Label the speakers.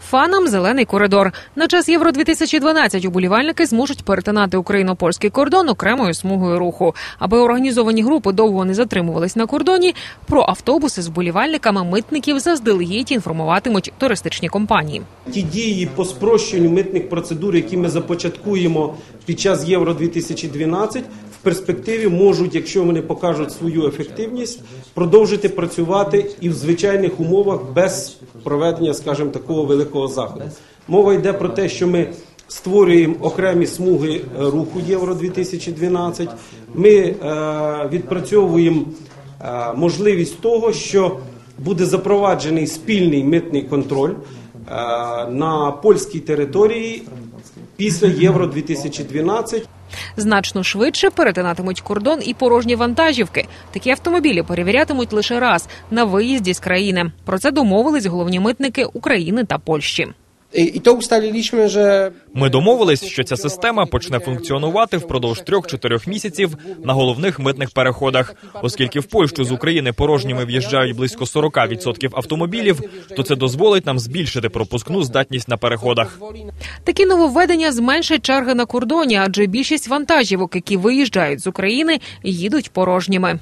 Speaker 1: Фанам зелений коридор. На час Євро 2012 уболівальники зможуть перетинати україно-польський кордон окремою смугою руху. Аби організовані групи довго не затримувались на кордоні. Про автобуси з вболівальниками митників заздалегідь інформуватимуть туристичні компанії.
Speaker 2: Ті дії по спрощенню митних процедур, які ми започаткуємо під час Євро 2012, в перспективі можуть, якщо вони покажуть свою ефективність, продовжити працювати і в звичайних умовах без проведення, скажімо, такого великого заходу. Мова йде про те, що ми створюємо окремі смуги е, руху Євро 2012. Ми е, відпрацьовуємо е, можливість того, що буде запроваджений спільний митний контроль на польській території після Євро 2012.
Speaker 1: Значно швидше перетинатимуть кордон і порожні вантажівки. Такі автомобілі перевірятимуть лише раз на виїзді з країни. Про це домовились головні митники України та Польщі.
Speaker 3: I to ustaliliśmy,
Speaker 4: Ми домовились, що ця система почне функціонувати впродовж трьох-чотирьох місяців на головних митних переходах. Оскільки в Польщу з України порожніми в'їжджають близько 40% автомобілів, то це дозволить нам збільшити пропускну здатність на переходах.
Speaker 1: Такі нововведення зменшать черги на кордоні, адже більшість вантажівок, які виїжджають з України, їдуть порожніми.